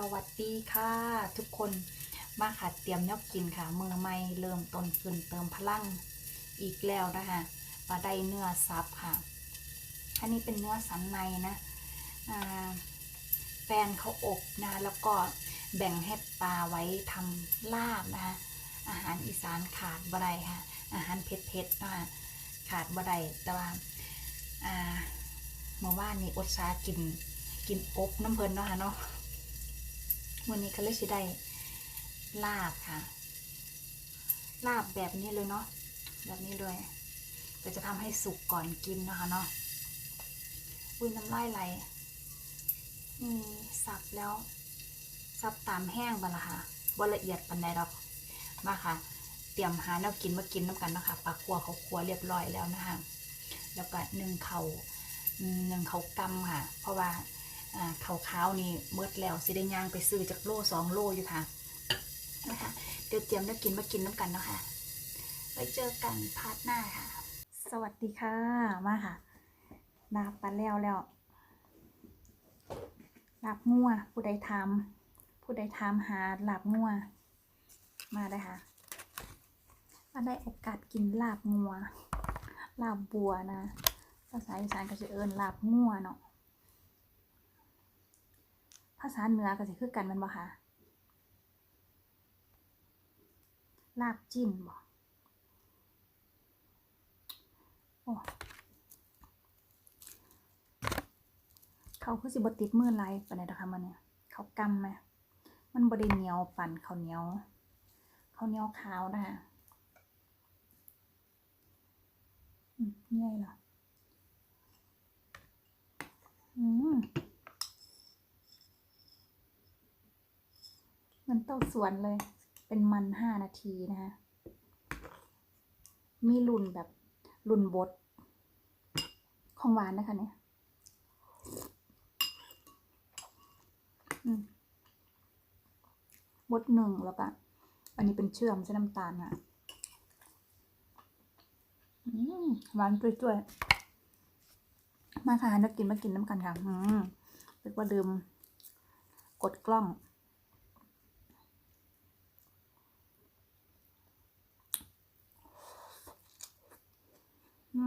สวัสดีค่ะ ทุกคนมาค่ะเตรียมยกกินค่ะ มือไม่เริ่มต้นขึ้นเติมพลังอีกแล้วนะคะมาได้เนื้อซับค่ะ อันนี้เป็นเนื้อสันในนะแฟนเขาอบนะแล้วก็แบ่งให้ปลาไว้ทำลาบนะคะอาหารอีสานขาดบ่ไดค่ะ อาหารเผ็ดๆนะคะขาดบ่ไดแต่ว่าอ่าเมื่อวานนี้อดสากินกินอบน้ำเพลินเนาะคะเนาะ วันนี้ก็เลยสิได้ลาบค่ะ ลาบแบบนี้เลยเนาะแบบนี้เลยแต่จะทำให้สุกก่อนกินนะคะเนาะอุ้ยน้ำลายไหลนี่สับแล้ว สับตามแห้งไปละค่ะบ่ละเอียดปันใดดอกมาค่ะ เตรียมหาแนวกินมากินน้ำกันนะคะปลาคัวเขาคัวเรียบร้อยแล้วนะคะแล้วก็หนึ่งเขาหนึ่งเขากำค่ะ เพราะว่า ขาวขาวๆนี่เมืดแล้วสิได้ย่างไปซื้อจากโลสองโลอยู่ค่ะนะคะเดี๋ยวเตรียมได้กินมากินน้ำกันเนาะค่ะไว้เจอกันพาร์ทหน้าค่ะ สวัสดีค่ะ มาค่ะลาบปันแล้วแล้วลาบงัวผู้ใดทำผู้ใดทำหาลาบงัวมาได้ค่ะมาได้โอกาสกินลาบงัวลาบบัวนะภาษาอีสานก็จะเอิญลาบงัวเนาะาษาเหนือก็สิคือกันมันบ่คะลาบจิ้นบ่โอ้เขาคือสิบติดมือไหลายปานใดดอกคะมันเนี่ยเขากำไหมมันบ่ได้เหนียวปั่นข้าวเหนียวข้าวเหนียวขาวนะคะง่ายเหรออืม เหมันเต้าสวนเลย เป็นมันห้านาทีนะคะมีรุ่นแบบรุ่นบดของหวานนะคะเนี่ยบดหนึ่งแล้วก็อันนี้เป็นเชื่อมใช้น้ำตาลค่ะหวานจุ้ยๆ มาค่ะนักกินมากินน้ำกันค่ะอืมเรียกว่าดื่มกดกล้อง พั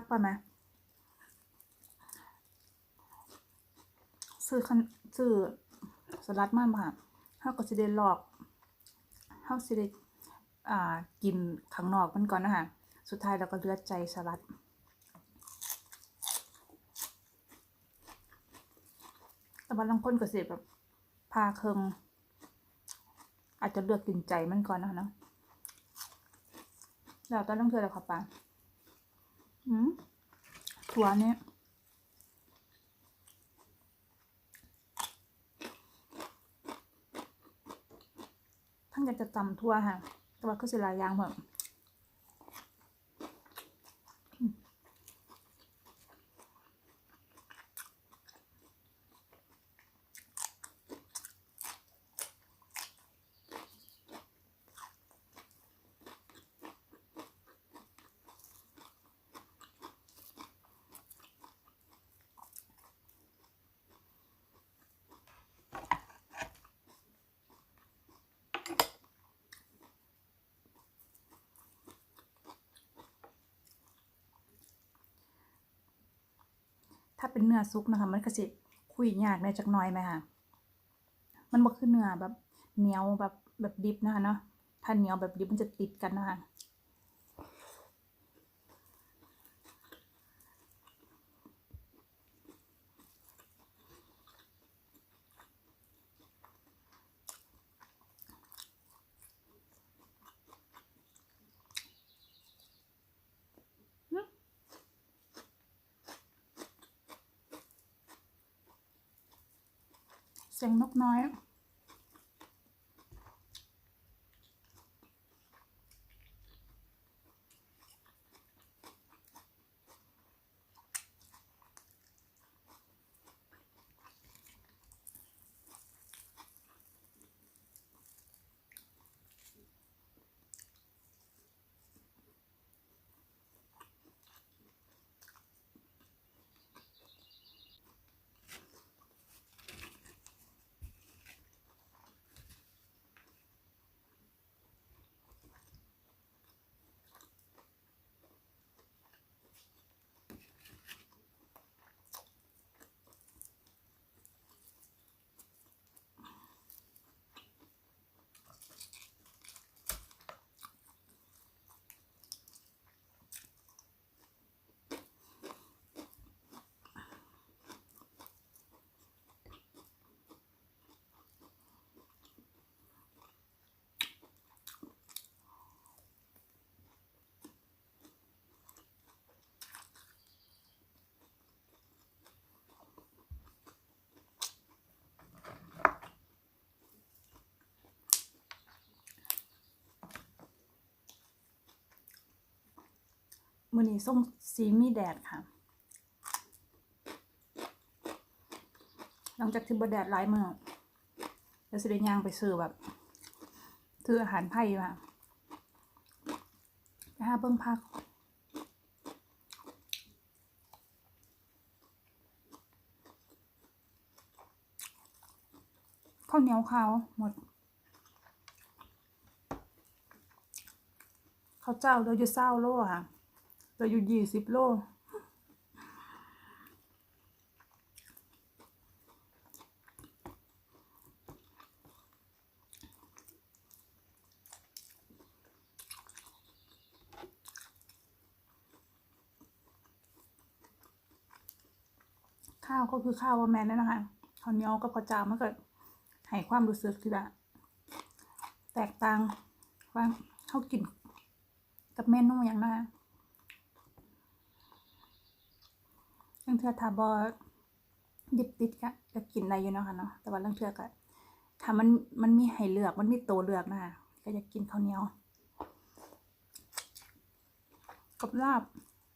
กไปไหมซื้อคันซื้อสลัดมาบ่ค่ะเฮาก็สิได้ลอกเฮาสิได้อ่ากินข้างนอกมันก่อนนะคะสุดท้ายเราก็เลือดใจสลัดแต่ว่าบางคนก็สิแบบพาเคิง อาจจะเลือกกินใจมันก่อนนะคะเนาะแล้วตอนต้องเธอแล้วค่ะปาอืมถั่วเนี่ยท่านอยากจะตำทั่วค่ะ แต่ว่าก็สิลายย่างแบบ เป็นเนื้อซุกนะคะ มันก็สิคุยยากในจักหน้อยไหมคะมันบ่คือเนื้อแบบเหนียวแบบแบบดิบนะคะเนาะ ถ้าเหนียวแบบดิบมันจะติดกันนะคะ เสียงนกน้อย มือนี้ส่งสีมีแดดค่ะ หลังจากที่บดแดดหลายมือแล้วสิได้ย่างไปซื้อแบบซื้ออาหารไทยมาไปหาเบิ้งพักข้าวเหนียวขาวหมดข้าวเจ้าเราอยู่เศร้าโลค่ะ เราอยู่ยี่สิบโลข้าวก็คือข้าวว่าแมนนั่นนะคะข้าวเหนียวกับข้าวจ้ามันก็ให้ความรู้สึกที่แบบแตกต่างว่าเขากินกับเมนูอย่างนะคะ ลังเทือทาบอดิบติดก็ก็กินได้อยู่เนาะค่ะเนาะแต่ว่าลังเทือก็ถ้ามันมันมีให้เลือกมันมีตัวเลือกนะคะก็จะกินข้าวเหนียวกับลาบ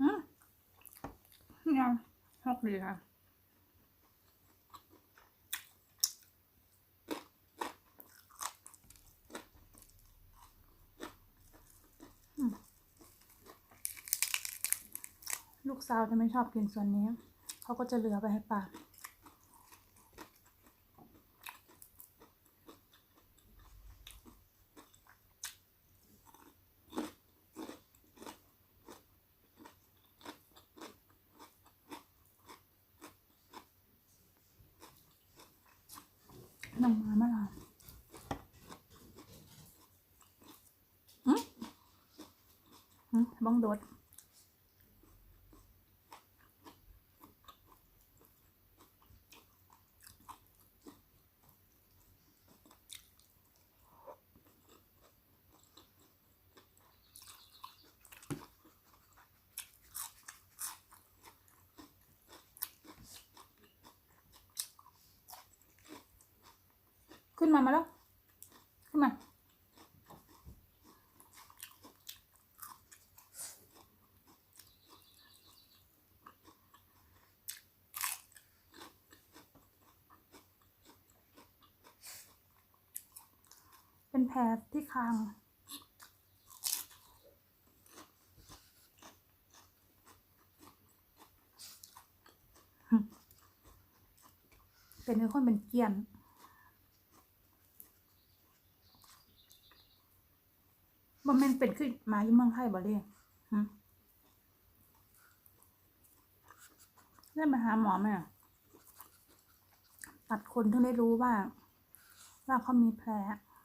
อืมเนี่ยชอบดีค่ะ ลูกสาวจะไม่ชอบกินส่วนนี้ เขาก็จะเหลือไปให้ป้าน้องมาเมื่อไหร่อืมอืมบ้องโดด ขึ้นมามาแล้ว ขึ้นมา เป็นแผลที่คางเป็นคนเป็นเกลียน บ่แม่นเป็นคือหมาอยู่เมืองไทยบ่เลยหึได้มาหาหมอไหมตัดคนถึงได้รู้ว่า ว่าเขามีแผล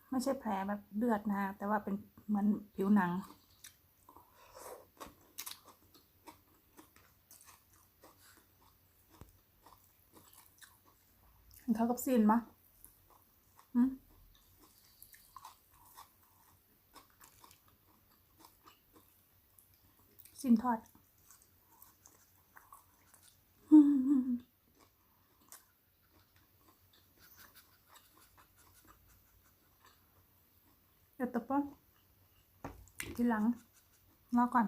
ไม่ใช่แผลแบบเลือดนะ แต่ว่าเป็นเหมือนผิวหนังเห็นเขากับซีนมะอืม สินทอดเดี๋ยวตบป้อนทีหลังรอก่อน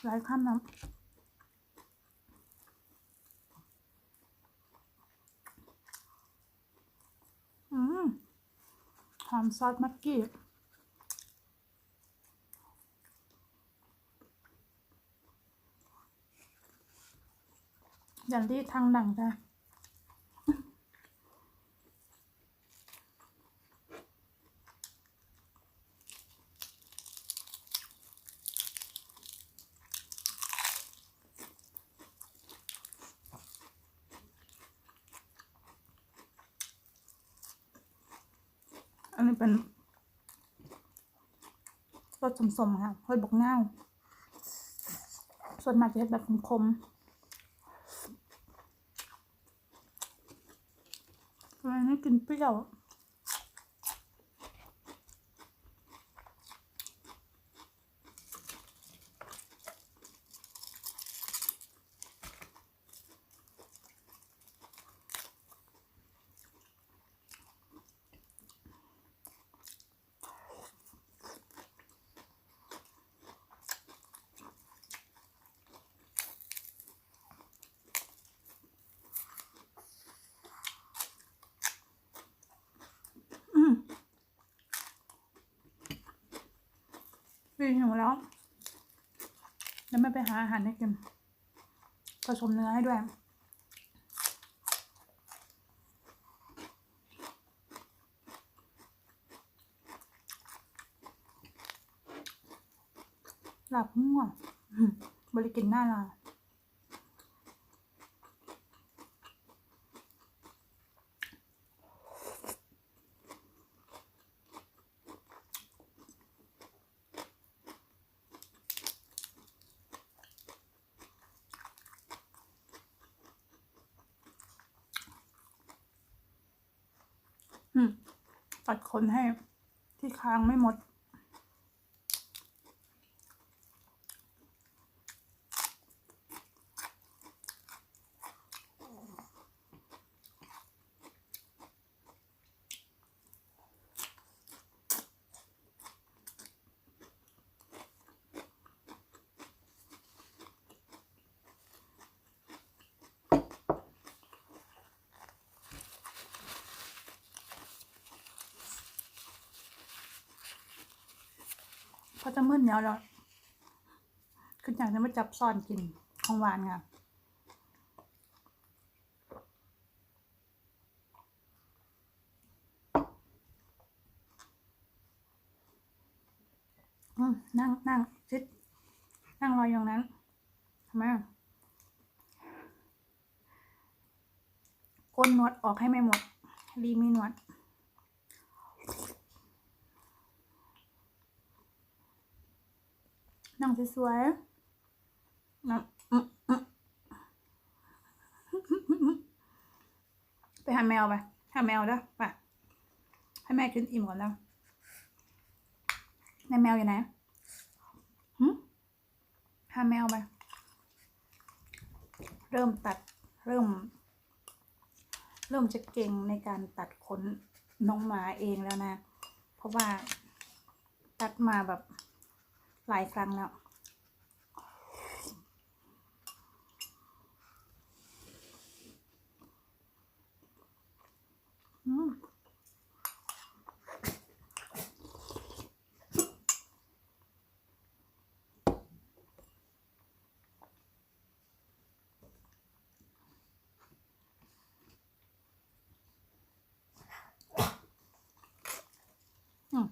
อนตักกินมามพอแล้วค่ะเขาหลายคำนะอืมหอมซอสมักกี้อย่ารีดทางดังจ้ะ อันนี้เป็นรสสมๆค่ะเฮ้ยบกเน่าส่วนมากจะเป็นแบบคมๆทำไมไม่กินเปรี้ยว อืม พี่หิวแล้วแล้วไม่ไปหาอาหารให้กินผสมเนื้อให้ด้วยหลับง่วงบริกินหน้าลา ตัดขนให้ที่ค้างไม่หมด เพราะจะมืดแล้วแล้วคืออยากจะมาจับซ่อนกินของหวานค่ะ นั่งนั่งซิดนั่งรออยู่ตรงนั้นทำไมก้นนวดออกให้ไม่หมด รีมีนวด นั่งสวยๆนั่งอืมอืมไปหาแมวไปหาแมวด้อไปให้แม่กินอิ่มก่อนแล้วในแมวอยู่ไหนหึหาแมวไป เริ่มตัด เริ่ม เริ่มจะเก่งในการตัดขนน้องหมาเองแล้วนะ เพราะว่าตัดมาแบบ หลายครั้งแล้ว อืมอืม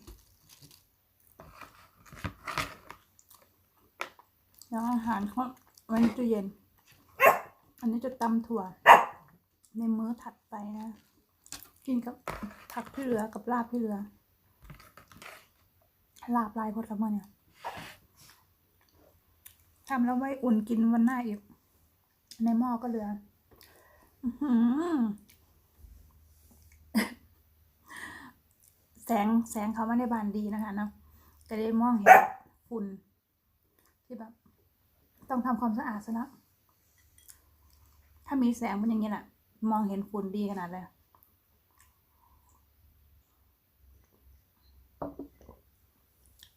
แล้วอาหารเขาไว้ในตู้เย็น อันนี้จะตำถั่ว ในมื้อถัดไปนะ กินกับผักที่เหลือกับลาบที่เหลือ ลาบลายพดกับมันเนี่ยทำแล้วไว้อุ่นกินวันหน้าอีก ในหม้อก็เหลืออื้อหือแสงแสงเขาไม่ได้บานดีนะคะเนาะจะได้มองเห็นฝุ่นที่แบบ ต้องทำความสะอาดซะแล้วถ้ามีแสงเป็นอย่างนี้แหละมองเห็นฝุ่นดีขนาดเลย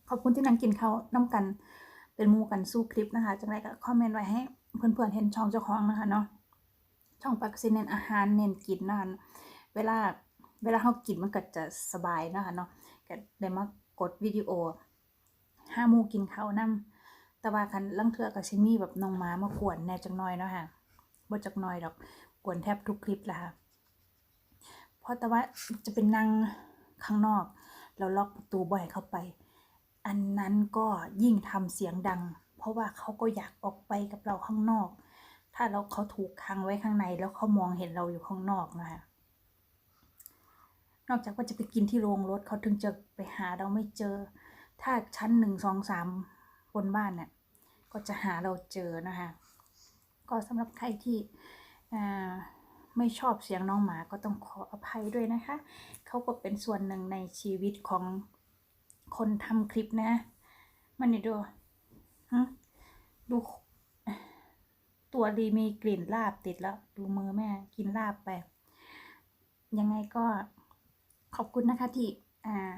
ขอบคุณที่นั่งกินเขาวน้ำกันเป็นมูกันสู้คลิปนะคะจังไรก็คอมเมนต์ไว้ให้เพื่อนๆเห็นช่องเจ้าของนะคะเนาะช่องปักซิเน้นอาหารเน้นกินนะคะเวลาเวลาเขากินมันก็จะสบายนะคะเนาะก็ได้มากดวิดีโอห้ามูกินข้าวนํ แต่ว่าคันลังเทือกับชิมี่แบบน้องหมามากวนแน่จักน่อยเนาะค่ะบ่จักน่อยดอกกวนแทบทุกคลิปแหละค่ะเพราะแต่ว่าจะเป็นนั่งข้างนอกแล้วล็อกประตูบ่อยเข้าไป อันนั้นก็ยิ่งทำเสียงดัง เพราะว่าเขาก็อยากออกไปกับเราข้างนอก ถ้าเราเขาถูกขังไว้ข้างในแล้วเขามองเห็นเราอยู่ข้างนอกนะคะนอกจากว่าจะไปกินที่โรงรถเขาถึงจะไปหาเราไม่เจอ ถ้าชั้นหนึ่งสองสาม บนบ้านเนี่ยก็จะหาเราเจอนะคะ ก็สำหรับใครที่ไม่ชอบเสียงน้องหมาก็ต้องขออภัยด้วยนะคะ เขาก็เป็นส่วนหนึ่งในชีวิตของคนทำคลิปนะ มันนี่ดูดูตัวดีมีกลิ่นลาบติดแล้ว ดูมือแม่กินลาบไป ยังไงก็ขอบคุณนะคะที่อ่า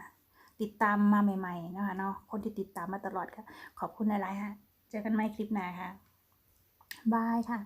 ติดตามมาใหม่ๆนะคะเนาะคนที่ติดตามมาตลอดค่ะ ขอบคุณหลายๆค่ะ เจอกันใหม่คลิปหน้าค่ะ บายค่ะ